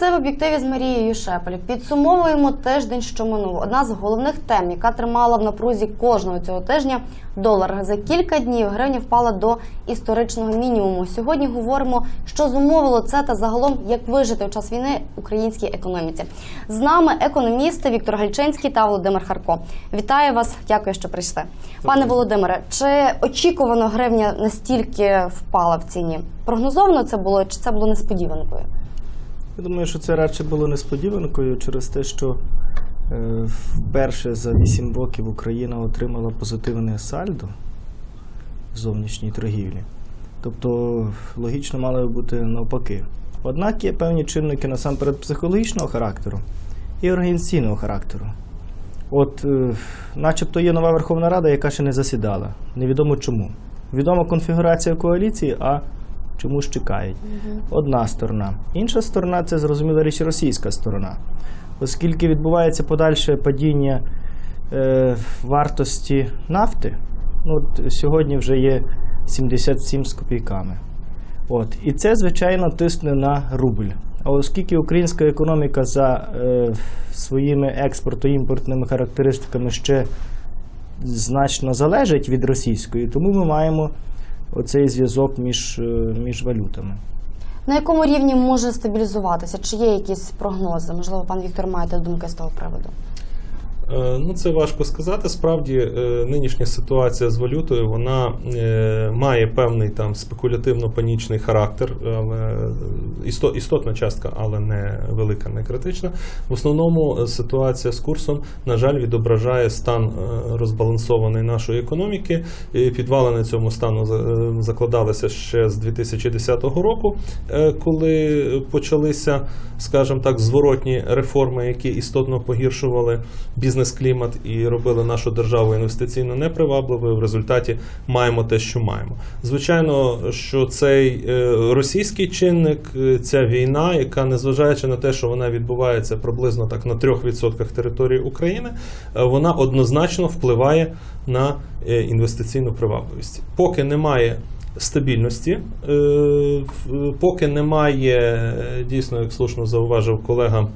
Це в об'єктиві з Марією Шепель. Підсумовуємо тиждень, що минув. Одна з головних тем, яка тримала в напрузі кожного цього тижня, долар за кілька днів гривня впала до історичного мінімуму. Сьогодні говоримо, що зумовило це та загалом як вижити у час війни українській економіці. З нами економісти Віктор Гальчинський та Володимир Харко. Вітаю вас, дякую, що прийшли. Пане Володимире, чи очікувано гривня настільки впала в ціні? Прогнозовано це було чи це було несподіванкою? Я думаю, що це радше було несподіванкою через те, що е, вперше за 8 років Україна отримала позитивне сальдо в зовнішній торгівлі. Тобто логічно мало би бути навпаки. Однак є певні чинники насамперед психологічного характеру і організаційного характеру. От, е, начебто є нова Верховна Рада, яка ще не засідала. Невідомо чому. Відома конфігурація коаліції, а чомусь чекають. Одна сторона. Інша сторона це зрозуміла річ російська сторона. Оскільки відбувається подальше падіння е, вартості нафти, ну, от сьогодні вже є 77 з копійками. От. І це, звичайно, тисне на рубль. А оскільки українська економіка за е, своїми експортно-імпортними характеристиками ще значно залежить від російської, тому ми маємо оцей зв'язок між, е, між валютами. На якому рівні може стабілізуватися? Чи є якісь прогнози? Можливо, пан Віктор маєте думки з того приводу? Е, Ну, це важко сказати. Справді, е, нинішня ситуація з валютою вона е, має певний там спекулятивно-панічний характер, але істотна частка, але не велика, не критична. В основному ситуація з курсом, на жаль, відображає стан розбалансованої нашої економіки. І Підвалини цьому стану закладалися ще з 2010 року, коли почалися, скажімо так, зворотні реформи, які істотно погіршували бізнес-клімат і робили нашу державу інвестиційно непривабливою. В результаті маємо те, що маємо. Звичайно, що цей е, російський чинник, е, ця війна, яка незважаючи на те, що вона відбувається приблизно так на 3% території України, е, вона однозначно впливає на інвестиційну привабливість. Поки немає стабільності, поки немає дійсно, як слушно зауважив колега.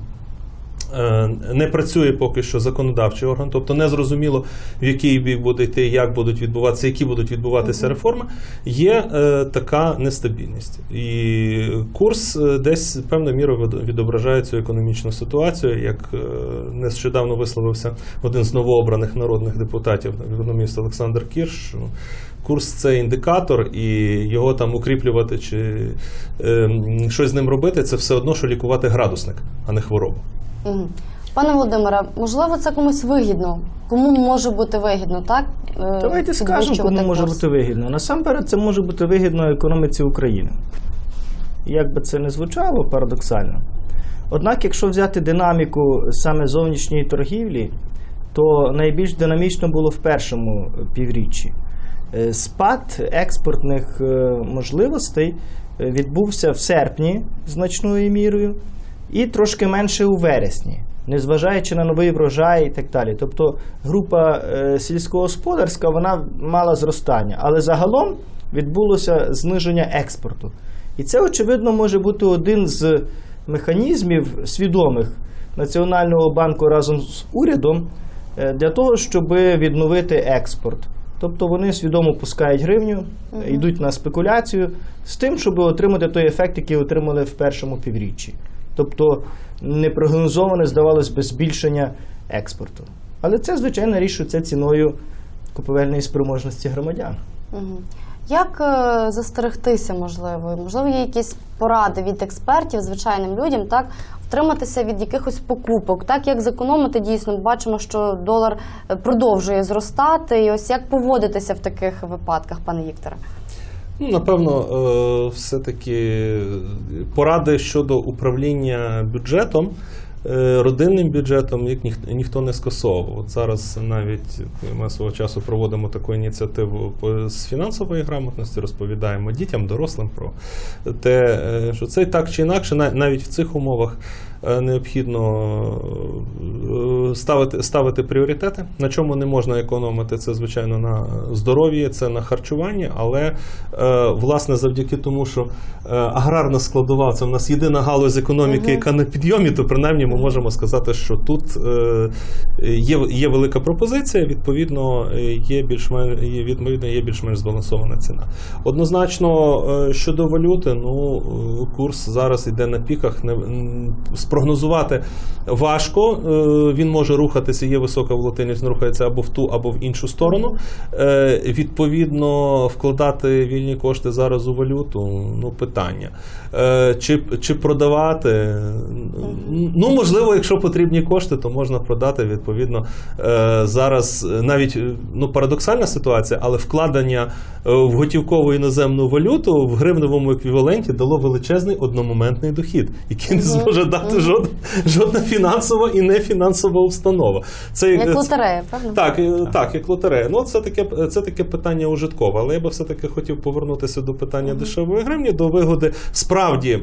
Е, Не працює поки що законодавчий орган, тобто не зрозуміло, в який бік буде йти, як будуть відбуватися, які будуть відбуватися реформи. Є е, така нестабільність, і курс е, десь певною мірою відображає цю економічну ситуацію, як нещодавно висловився один з новообраних народних депутатів, економіст Олександр Кірш. Курс це індикатор, і його там укріплювати чи е, щось з ним робити, це все одно, що лікувати градусник, а не хворобу. Пане Володимире, можливо, це комусь вигідно. Кому може бути вигідно, так? Е, Давайте скажемо, кому може бути вигідно. Насамперед, це може бути вигідно економіці України. Як би це не звучало парадоксально. Однак, якщо взяти динаміку саме зовнішньої торгівлі, то найбільш динамічно було в першому півріччі. Е, Спад експортних е, можливостей відбувся в серпні значною мірою і трошки менше у вересні, незважаючи на новий врожай і так далі. Тобто група е, сільськогосподарська вона мала зростання, але загалом відбулося зниження експорту. І це, очевидно, може бути один з механізмів свідомих Національного банку разом з урядом е, для того, щоб відновити експорт. Тобто вони свідомо пускають гривню, йдуть на спекуляцію з тим, щоб отримати той ефект, який отримали в першому півріччі. Тобто непрогнозоване, здавалось би, збільшення експорту. Але це, звичайно, це ціною купівельної спроможності громадян. Як е, застерегтися, можливо? Можливо, є якісь поради від експертів звичайним людям, так втриматися від якихось покупок, так як зекономити дійсно. Бачимо, що долар е, продовжує зростати. І ось як поводитися в таких випадках, пане Вікторе? Ну, напевно, е, все-таки поради щодо управління бюджетом, родинним бюджетом, їх ніх- ніхто не скасовував. От зараз навіть ми свого часу проводимо таку ініціативу з фінансової грамотності, розповідаємо дітям, дорослим про те, е, що це так чи інакше, на- навіть в цих умовах е, необхідно е, ставити, ставити пріоритети. На чому не можна економити, це звичайно на здоров'ї, це на харчуванні, але е, власне завдяки тому, що е, аграрна складова це в нас єдина галузь економіки, яка на підйомі, то принаймні ми можемо сказати, що тут е, є, є велика пропозиція, відповідно, е, є більш-менш є, відповідно, є більш-менш збалансована ціна. Однозначно, е, щодо валюти, ну курс зараз йде на піках. Не спрогнозувати важко. Він може рухатися, є висока волатильність, рухається або в ту, або в іншу сторону. Відповідно, вкладати вільні кошти зараз у валюту ну питання. Чи, чи продавати? Ну, можливо, якщо потрібні кошти, то можна продати. Відповідно, е, зараз е, навіть е, ну, парадоксальна ситуація, але вкладення в готівкову іноземну валюту в гривневому еквіваленті дало величезний одномоментний дохід, який не зможе дати жодна, жодна фінансова і нефінансова установа. Це Як лотерея, правда? так, так, як лотерея. Ну, це таке, це таке питання ужиткове. Але я би все-таки хотів повернутися до питання дешевої гривні, до вигоди. Справді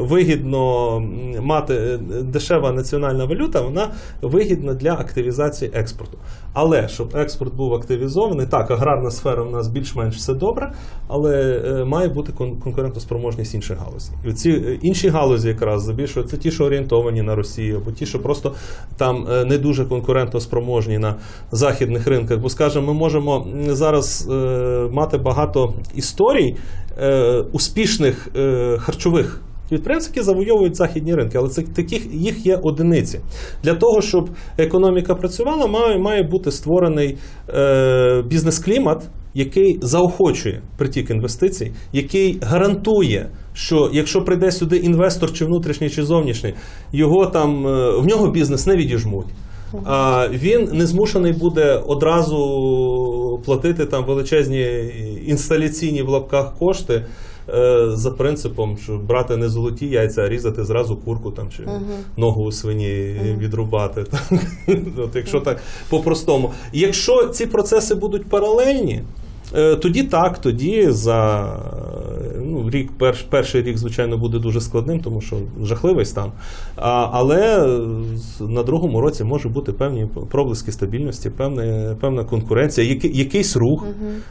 вигідно мати е, дешева національна валюта, вона вигідна для активізації експорту. Але щоб експорт був активізований, так, аграрна сфера в нас більш-менш все добре, але е, має бути конкурентоспроможність інших галузей. І ці е, інші галузі якраз здебільшого це ті, що орієнтовані на Росію, або ті, що просто там е, не дуже конкурентоспроможні на західних ринках. Бо, скажімо, ми можемо зараз мати багато історій успішних харчових. Підприємств, які завойовують західні ринки, але це таких їх є одиниці. Для того, щоб економіка працювала, має, має бути створений е, бізнес-клімат, який заохочує притік інвестицій, який гарантує, що якщо прийде сюди інвестор, чи внутрішній, чи зовнішній, його там е, в нього бізнес не відіжмуть. А він не змушений буде одразу платити там величезні інсталяційні в лапках кошти. Е, За принципом, що брати не золоті яйця, а різати зразу курку там чи ногу у свині відрубати. Так? От, якщо так по-простому. Якщо ці процеси будуть паралельні, е, тоді так, тоді за ну, рік, перш, перший рік, звичайно, буде дуже складним, тому що жахливий стан. А, але на другому році може бути певні проблиски стабільності, певна, певна конкуренція, який, якийсь рух.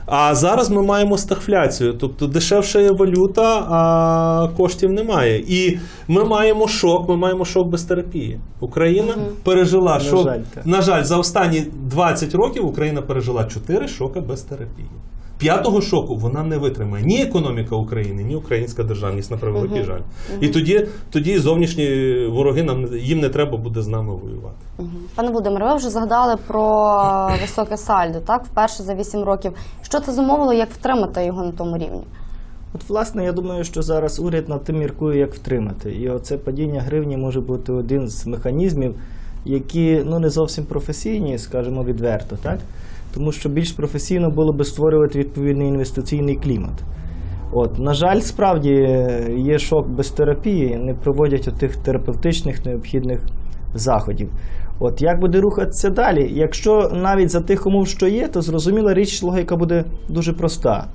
А зараз ми маємо стагфляцію, тобто дешевша є валюта, а коштів немає. І ми маємо шок, ми маємо шок без терапії. Україна пережила На шок. жаль. На жаль, за останні 20 років Україна пережила 4 шока без терапії. П'ятого шоку вона не витримає ні економіка України, ні українська державність на превеликий жаль. І тоді, тоді зовнішні вороги нам їм не треба буде з нами воювати. Пане Володимире, ви вже згадали про високе сальдо, так? Вперше за 8 років. Що це зумовило, як втримати його на тому рівні? От, власне, я думаю, що зараз уряд над тим міркує, як втримати. І оце падіння гривні може бути один з механізмів, які ну, не зовсім професійні, скажімо відверто, так? Тому що більш професійно було би створювати відповідний інвестиційний клімат. От, на жаль, справді е, є шок без терапії, не проводять отих терапевтичних необхідних заходів. От як буде рухатися далі? Якщо навіть за тих умов, що є, то зрозуміла річ, логіка буде дуже проста.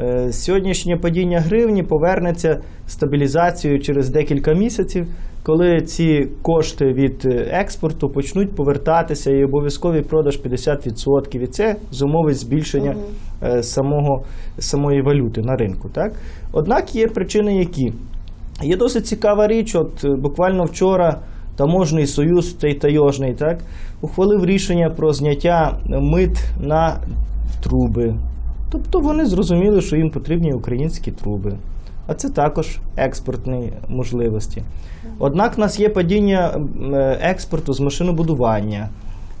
Е, Сьогоднішнє падіння гривні повернеться стабілізацією через декілька місяців, коли ці кошти від е, експорту почнуть повертатися і обов'язковий продаж 50%. І це зумовить збільшення е, самого, самої валюти на ринку. Так? Однак є причини, які. Є досить цікава річ. От буквально вчора таможний союз, цей тайожний, так, ухвалив рішення про зняття мит на труби. Тобто вони зрозуміли, що їм потрібні українські труби. А це також експортні можливості. Однак в нас є падіння е, експорту з машинобудування,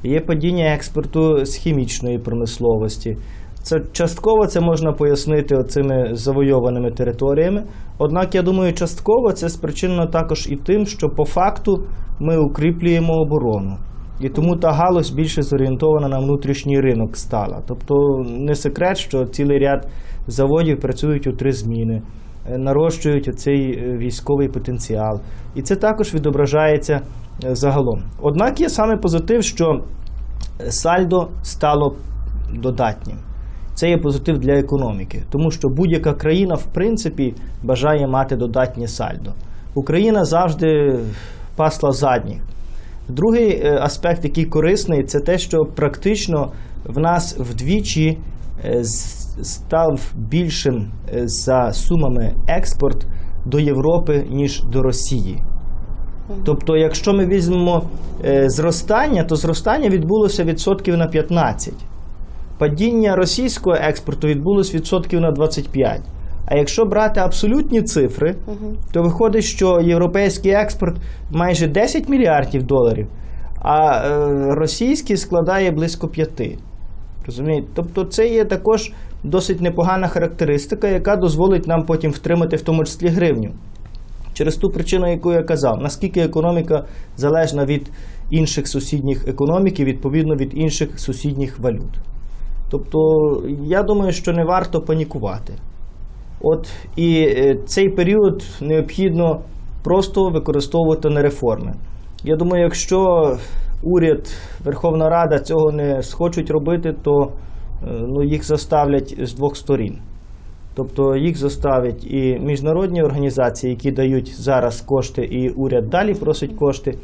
є падіння експорту з хімічної промисловості. Це частково це можна пояснити цими завойованими територіями. Однак, я думаю, частково це спричинено також і тим, що по факту ми укріплюємо оборону. І тому та галузь більше зорієнтована на внутрішній ринок стала. Тобто не секрет, що цілий ряд заводів працюють у три зміни, е, нарощують оцей е, військовий потенціал. І це також відображається е, загалом. Однак є саме позитив, що сальдо стало додатнім. Це є позитив для економіки, тому що будь-яка країна, в принципі, бажає мати додатнє сальдо. Україна завжди пасла задніх. Другий е, аспект, який корисний, це те, що практично в нас вдвічі е, став більшим е, за сумами експорт до Європи, ніж до Росії. Тобто, якщо ми візьмемо зростання, то зростання відбулося відсотків на 15. Падіння російського експорту відбулося відсотків на 25. А якщо брати абсолютні цифри, то виходить, що європейський експорт майже 10 мільярдів доларів, а е, російський складає близько 5. Розумієте? Тобто це є також досить непогана характеристика, яка дозволить нам потім втримати в тому числі гривню. Через ту причину, яку я казав, наскільки економіка залежна від інших сусідніх економік і відповідно від інших сусідніх валют. Тобто, я думаю, що не варто панікувати. От і е, цей період необхідно просто використовувати на реформи. Я думаю, якщо уряд, Верховна Рада цього не схочуть робити, то е, ну, їх заставлять з двох сторін. Тобто їх заставлять і міжнародні організації, які дають зараз кошти, і уряд далі просить кошти,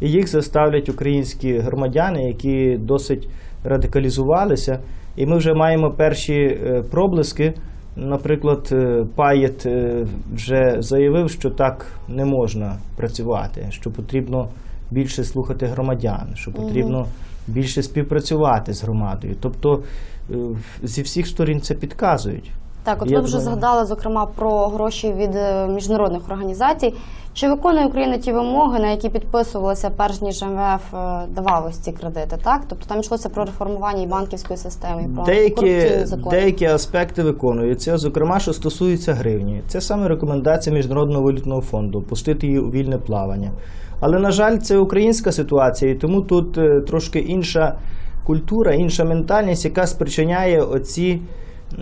і їх заставлять українські громадяни, які досить радикалізувалися. І ми вже маємо перші е, проблиски. Наприклад, е, Паєт е, вже заявив, що так не можна працювати, що потрібно більше слухати громадян, що потрібно більше співпрацювати з громадою. Тобто е, зі всіх сторін це підказують. Так, от ви вже згадали зокрема про гроші від е, міжнародних організацій. Чи виконує Україна ті вимоги, на які підписувалися перш ніж МВФ е, ці кредити? Так, тобто там йшлося про реформування і банківської системи, і про Деякі, деякі аспекти виконуються, зокрема, що стосується гривні. Це саме рекомендація Міжнародного валютного фонду пустити її у вільне плавання. Але, на жаль, це українська ситуація, і тому тут е, трошки інша культура, інша ментальність, яка спричиняє оці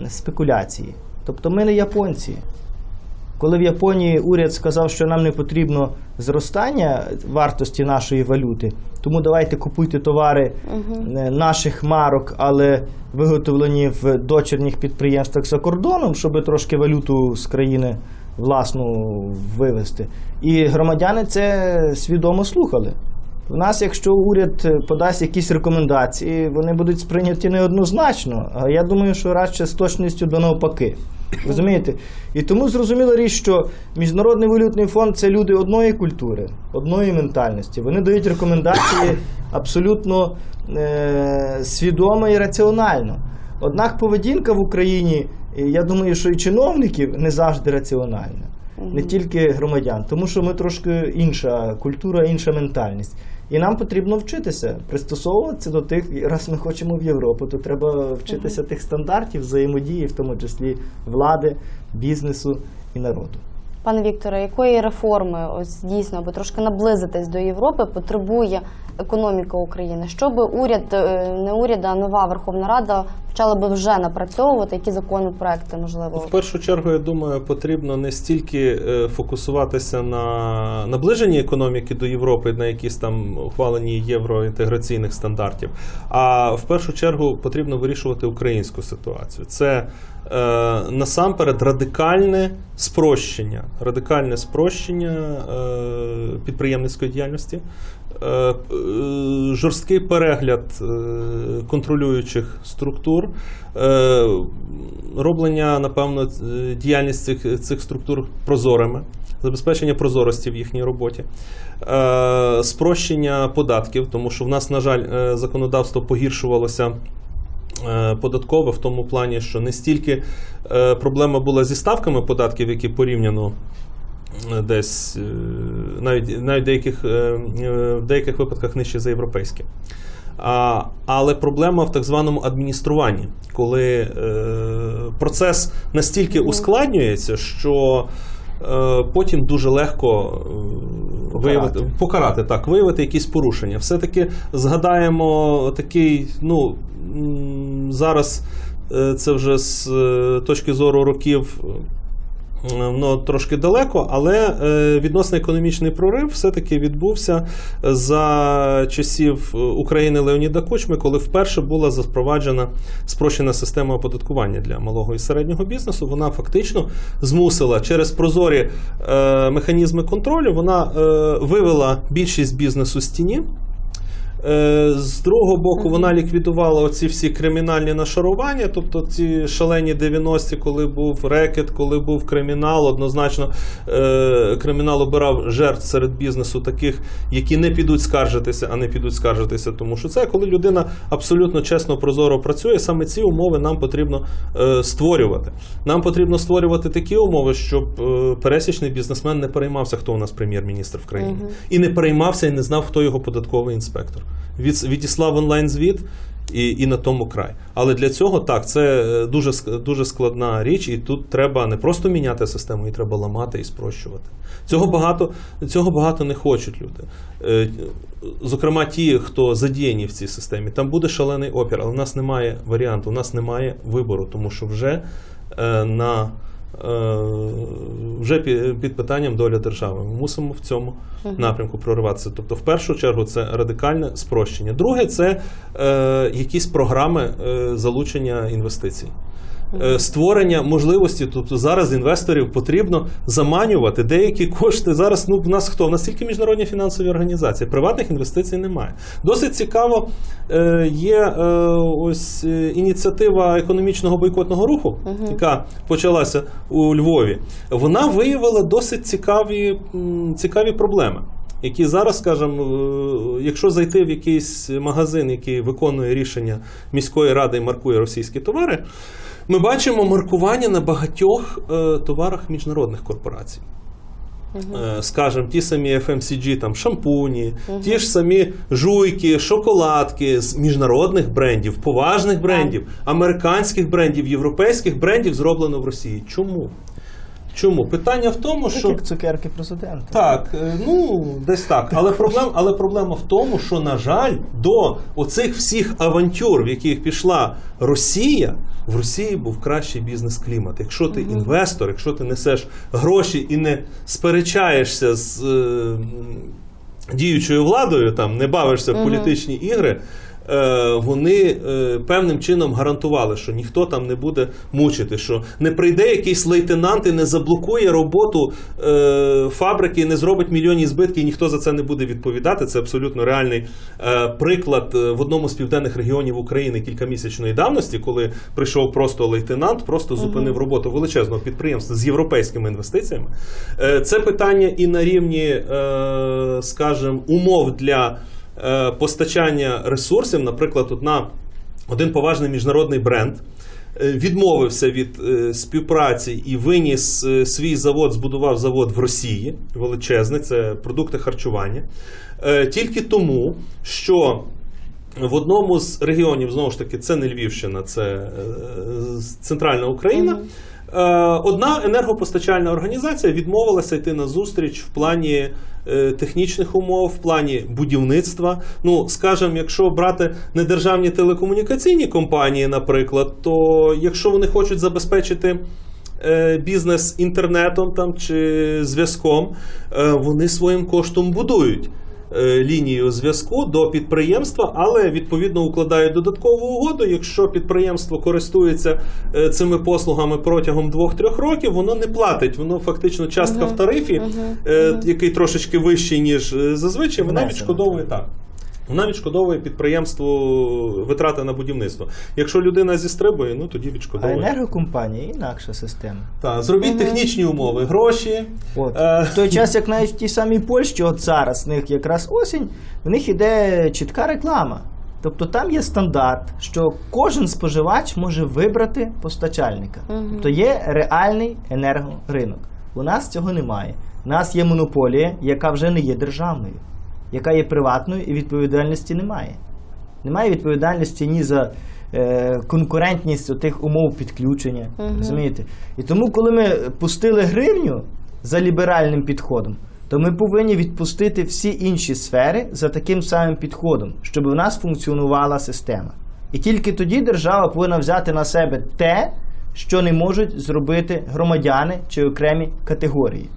спекуляції. Тобто ми не японці. Коли в Японії уряд сказав, що нам не потрібно зростання вартості нашої валюти, тому давайте купуйте товари е, наших марок, але виготовлені в дочірніх підприємствах за кордоном, щоб трошки валюту з країни власну вивезти. І громадяни це свідомо слухали. У нас, якщо уряд е, подасть якісь рекомендації, вони будуть сприйняті неоднозначно. А я думаю, що радше з точністю до навпаки. Розумієте? І тому зрозуміла річ, що Міжнародний валютний фонд це люди одної культури, одної ментальності. Вони дають рекомендації абсолютно е- свідомо і раціонально. Однак поведінка в Україні, е, я думаю, що і чиновників не завжди раціональна, не тільки громадян, тому що ми трошки інша культура, інша ментальність. І нам потрібно вчитися, пристосовуватися до тих, раз ми хочемо в Європу, то треба вчитися тих стандартів взаємодії, в тому числі влади, бізнесу і народу. Пане Вікторе, якої реформи, ось дійсно, аби трошки наблизитись до Європи, потребує економіка України? Щоб уряд, е, не уряд, а нова Верховна Рада почала би вже напрацьовувати, які законопроекти можливо? В першу чергу, я думаю, потрібно не стільки е, фокусуватися на наближенні економіки до Європи, на якісь там ухваленні євроінтеграційних стандартів, а в першу чергу потрібно вирішувати українську ситуацію. Це насамперед радикальне спрощення, радикальне спрощення е, підприємницької діяльності. е, е, Жорсткий перегляд е, контролюючих структур, е, роблення, напевно, е, діяльність цих, цих структур прозорими, забезпечення прозорості в їхній роботі, е, спрощення податків, тому що в нас, на жаль, е, законодавство погіршувалося. Е, Податкове в тому плані, що не стільки е, проблема була зі ставками податків, які порівняно е, десь навіть навіть в деяких, в деяких випадках нижче за європейські. А, але проблема в так званому адмініструванні, коли е, процес настільки ускладнюється, що е, потім дуже легко. Виявити покарати так, виявити якісь порушення. Все-таки згадаємо такий, ну зараз е, це вже з е, точки зору років Воно трошки далеко, але е, відносно економічний прорив все-таки відбувся за часів е, України Леоніда Кучми, коли вперше була запроваджена спрощена система оподаткування для малого і середнього бізнесу. Вона фактично змусила через прозорі е, механізми контролю, вона е, вивела більшість бізнесу з тіні. Е, З другого боку, вона ліквідувала оці всі кримінальні нашарування, тобто ці шалені 90-ті, коли був рекет, коли був кримінал, однозначно е, кримінал обирав жертв серед бізнесу, таких, які не підуть скаржитися, а не підуть скаржитися, тому що це коли людина абсолютно чесно, прозоро працює, саме ці умови нам потрібно е, створювати. Нам потрібно створювати такі умови, щоб пересічний бізнесмен не переймався, хто у нас прем'єр-міністр в країні, і не переймався і не знав, хто його податковий інспектор. Від, відіслав онлайн звіт. І, і на тому край. Але для цього так, це е, дуже, дуже складна річ, і тут треба не просто міняти систему, її треба ламати і спрощувати. Цього багато, цього багато не хочуть люди. Е, Зокрема, ті, хто задіяні в цій системі, там буде шалений опір, але в нас немає варіанту, у нас немає вибору, тому що вже е, на вже під питанням доля держави. Ми мусимо в цьому напрямку прориватися. Тобто, в першу чергу, це радикальне спрощення. Друге, це е, якісь програми е, залучення інвестицій. Е, Створення можливості, тобто зараз інвесторів потрібно заманювати деякі кошти. Зараз ну в нас хто? В нас тільки міжнародні фінансові організації, приватних інвестицій немає. Досить цікаво е, є е, ось ініціатива економічного бойкотного руху, яка почалася у Львові. Вона виявила досить цікаві, цікаві проблеми. Які зараз, скажімо, якщо зайти в якийсь магазин, який виконує рішення міської ради і маркує російські товари, ми бачимо маркування на багатьох е, товарах міжнародних корпорацій. Е, Скажем, ті самі FMCG, там шампуні, ті ж самі жуйки, шоколадки з міжнародних брендів, поважних брендів, американських брендів, європейських брендів зроблено в Росії. Чому? Чому? Питання в тому, Так що як цукерки президента. так, е, ну десь так. Але проблема, але проблема в тому, що, на жаль, до оцих всіх авантюр, в яких пішла Росія, в Росії був кращий бізнес-клімат. Якщо ти інвестор, якщо ти несеш гроші і не сперечаєшся з е, діючою владою, там не бавишся в політичні ігри. Е, Вони е, певним чином гарантували, що ніхто там не буде мучити, що не прийде якийсь лейтенант і не заблокує роботу е, фабрики, і не зробить мільйонні збитки, і ніхто за це не буде відповідати. Це абсолютно реальний приклад в одному з південних регіонів України кількамісячної давності, коли прийшов просто лейтенант, просто зупинив роботу величезного підприємства з європейськими інвестиціями. Це питання і на рівні, скажімо, умов для постачання ресурсів. Наприклад, одна, один поважний міжнародний бренд. е, Відмовився від е, співпраці і виніс е, свій завод, збудував завод в Росії величезний, це продукти харчування. Е, Тільки тому, що в одному з регіонів, знову ж таки, це не Львівщина, це е, центральна Україна. Е, Одна енергопостачальна організація відмовилася йти на зустріч в плані е, технічних умов, в плані будівництва. Ну, скажімо, якщо брати недержавні телекомунікаційні компанії, наприклад, то якщо вони хочуть забезпечити е, бізнес інтернетом там чи зв'язком, вони своїм коштом будують. Е, Лінію зв'язку до підприємства, але відповідно укладають додаткову угоду. Якщо підприємство користується е, цими послугами протягом 2-3 років, воно не платить. Воно фактично частка в тарифі, е, який трошечки вищий ніж е, зазвичай, вона відшкодовує так. Вона відшкодовує підприємству витрати на будівництво. Якщо людина зістрибує, ну тоді А відшкодовує. енергокомпанії інакша система. Так, зробіть технічні умови, гроші. От. Е. В той час, як навіть в тій самій Польщі, от зараз в них якраз осінь, в них іде чітка реклама. Тобто там є стандарт, що кожен споживач може вибрати постачальника. Тобто є реальний енергоринок. У нас цього немає. У нас є монополія, яка вже не є державною, яка є приватною і відповідальності немає. Немає відповідальності ні за е, конкурентність тих умов підключення. Розумієте? І тому, коли ми пустили гривню за ліберальним підходом, то ми повинні відпустити всі інші сфери за таким самим підходом, щоб в нас функціонувала система. І тільки тоді держава повинна взяти на себе те, що не можуть зробити громадяни чи окремі категорії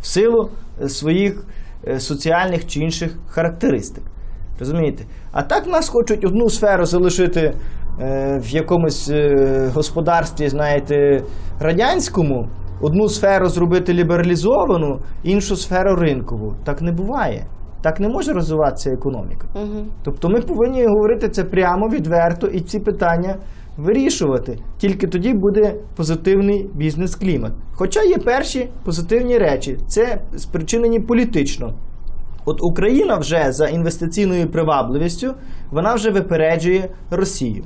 в силу е, своїх соціальних чи інших характеристик. Розумієте? А так нас хочуть одну сферу залишити е, в якомусь е, господарстві, знаєте, радянському, одну сферу зробити лібералізовану, іншу сферу ринкову. Так не буває. Так не може розвиватися економіка. Угу. Тобто ми повинні говорити це прямо, відверто і ці питання вирішувати. Тільки тоді буде позитивний бізнес-клімат. Хоча є перші позитивні речі, це спричинені політично. От Україна вже за інвестиційною привабливістю вона вже випереджує Росію.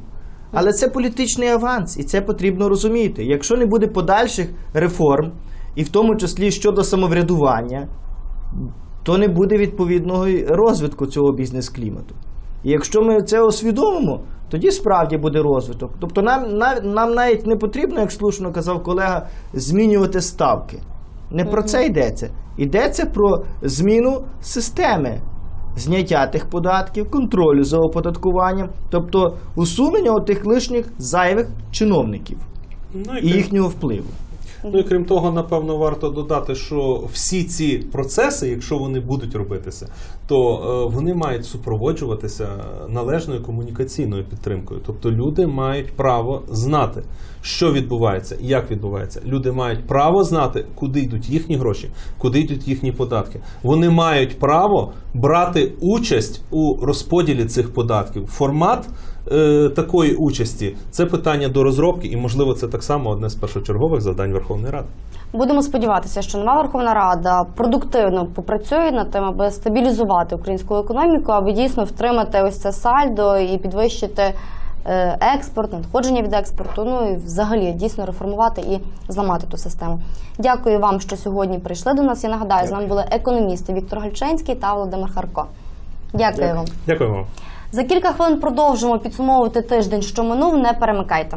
Але це політичний аванс, і це потрібно розуміти. Якщо не буде подальших реформ, і в тому числі щодо самоврядування, то не буде відповідного розвитку цього бізнес-клімату. І якщо ми це усвідомимо, тоді справді буде розвиток. Тобто нам, нав- нам навіть не потрібно, як слушно казав колега, змінювати ставки. Не про це йдеться. Йдеться про зміну системи зняття тих податків, контролю за оподаткуванням, тобто усунення тих лишніх зайвих чиновників Ну, і їхнього впливу. Ну і крім того, напевно, варто додати, що всі ці процеси, якщо вони будуть робитися, то е, вони мають супроводжуватися належною комунікаційною підтримкою. Тобто люди мають право знати, що відбувається, як відбувається. Люди мають право знати, куди йдуть їхні гроші, куди йдуть їхні податки. Вони мають право брати участь у розподілі цих податків. Формат е, такої участі це питання до розробки, і можливо це так само одне з першочергових завдань Верховної Ради. Будемо сподіватися, що нова Верховна Рада продуктивно попрацює над тим, аби стабілізувати українську економіку, аби дійсно втримати ось це сальдо і підвищити експорт, надходження від експорту. Ну і взагалі дійсно реформувати і зламати ту систему. Дякую вам, що сьогодні прийшли до нас. Я нагадаю, з нами були економісти Віктор Гальченський та Володимир Харко. Дякую Дякую. вам. Дякую вам. За кілька хвилин продовжимо підсумовувати тиждень, що минув. Не перемикайте.